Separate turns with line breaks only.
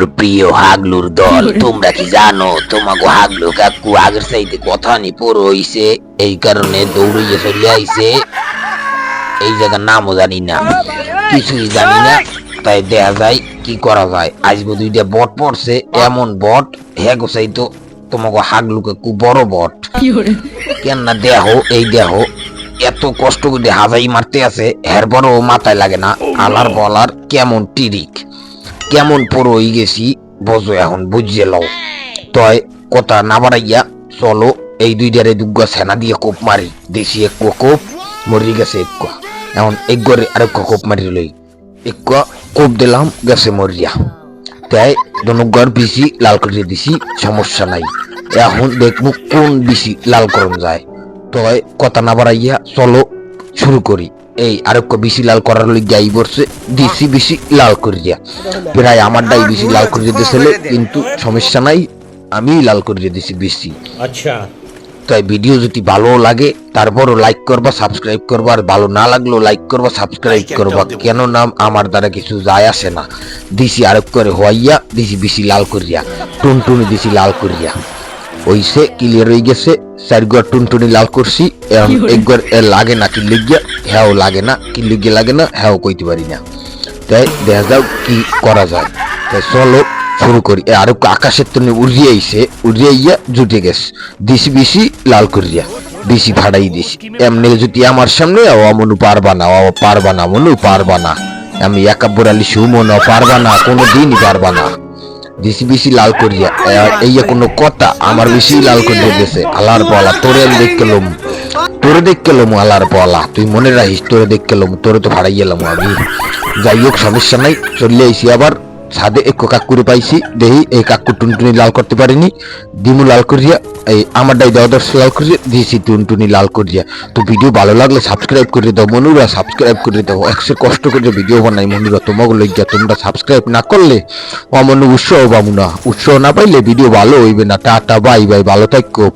মোর প্রিয় হাগলুর দল। তোমরা কি জানো? তোমাকে হাগলু কাকু আগের চাইতে কথা নি পড়ো হইছে। এই কারণে দৌড়িয়ে চলে আইছে। এই জায়গার নামও জানি না। কিছুই জানি না। তাই দেখা যায় কি করা যায়? আজকে দুইটা বট পড়ছে। এমন বট হ্যাঁ গো চাইতো তোমাকে হাগলু কাকু বড় বট। কেন না দেহ এই দেহ এত কষ্ট করে হাজাই মারতে আছে। এর পরও মাথায় লাগে না। আলার বলার কেমন টিরিক। কেমন পড়ো হয়ে গেছি, বোঝো এখন, বুঝিয়ে লও। তয়, কথা না বাড়াইয়া চলো, এই দুই দুইটারে দুগ্গা সেনা দিয়ে কোপ মারি, দেশি এক কোপ, মরি গেছে এক এখন এক গরে আরেক কোপ মারি লই। এক কোপ দিলাম, গেছে মরিয়া। তাই দনুগর বেশি লাল করে দিছি, সমস্যা নাই। এখন দেখব কোন বেশি লাল করণ যায়। তয়, কথা না বাড়াইয়া চলো, শুরু করি। এই আরক্য বেশি লাল করার লইয়া এই বর্ষে দিছি বেশি লাল করিয়া। প্রায় আমারটাই বেশি লাল করিয়া ছেলে কিন্তু সমস্যা নাই আমি লাল করিয়া দিছি বেশি।
আচ্ছা।
তাই ভিডিও যদি ভালো লাগে তারপরও লাইক করবা সাবস্ক্রাইব করবা আর ভালো না লাগলেও লাইক করবা সাবস্ক্রাইব করবা। কেন নাম আমার দ্বারা কিছু যায় আসে না। দিছি আরও করে হওয়াইয়া দিছি বেশি লাল করিয়া। টুনটুনি দিছি লাল করিয়া। ওইসে ক্লিয়ার হয়ে গেছে। চারগুয়ার টুনটুনি লাল করছি। একবার লাগে নাকি লিখিয়া হ্যাঁ লাগে না, কি লিগে লাগে না হ্যাঁ কইতে পারি না। তাই দেখা যাও কি করা যায়। তাই চলো, শুরু করি। আরও আকাশের তনে উড়িয়ে আইসে উড়িয়ে ইয়া জুটে গেছে। দিছি বেশি লাল করিয়া বেশি ফাড়াই দিছি। এমনি যদি আমার সামনে ও মনু পারবা না ও পারবা না মনু পারবা না। আমি একাব্বর আলী সুমন ও পারবা না কোনো দিনই পারবা না। দিছি বেশি লাল করিয়া। এ- এই কোনো কথা, আমার বেশি লাল করিয়া দিয়েছে আলার পালা তোরে আমি দেখ গেলাম তোরে দেখ গেলাম আলার পালা তুই মনে রাখিস, তোরে দেখ গেলাম তোরে তো ফাড়াই গেলাম আমি। যাই হোক সমস্যা নাই, চলে আইসি আবার। ছাদে এক কাকুরে পাইছি দেহি এই কাকু টুনটুনি লাল করতে পারিনি। দিমু লাল করিয়া, এই আমার ডাই দেওয়া দর্শ লাল করিয়া দিয়েছি টুনটুনি লাল করিয়া। তো ভিডিও ভালো লাগলে সাবস্ক্রাইব করে দাও, মনুরা সাবস্ক্রাইব করে দাও। একশো কষ্ট করে ভিডিও বানাই মনুরা তোমাকে লইয়া তোমরা সাবস্ক্রাইব না করলে অমন উৎসাহ পাবো না। উৎসাহ না পাইলে ভিডিও ভালো হইবে না। টাটা, বাই বাই, ভালো থাকো।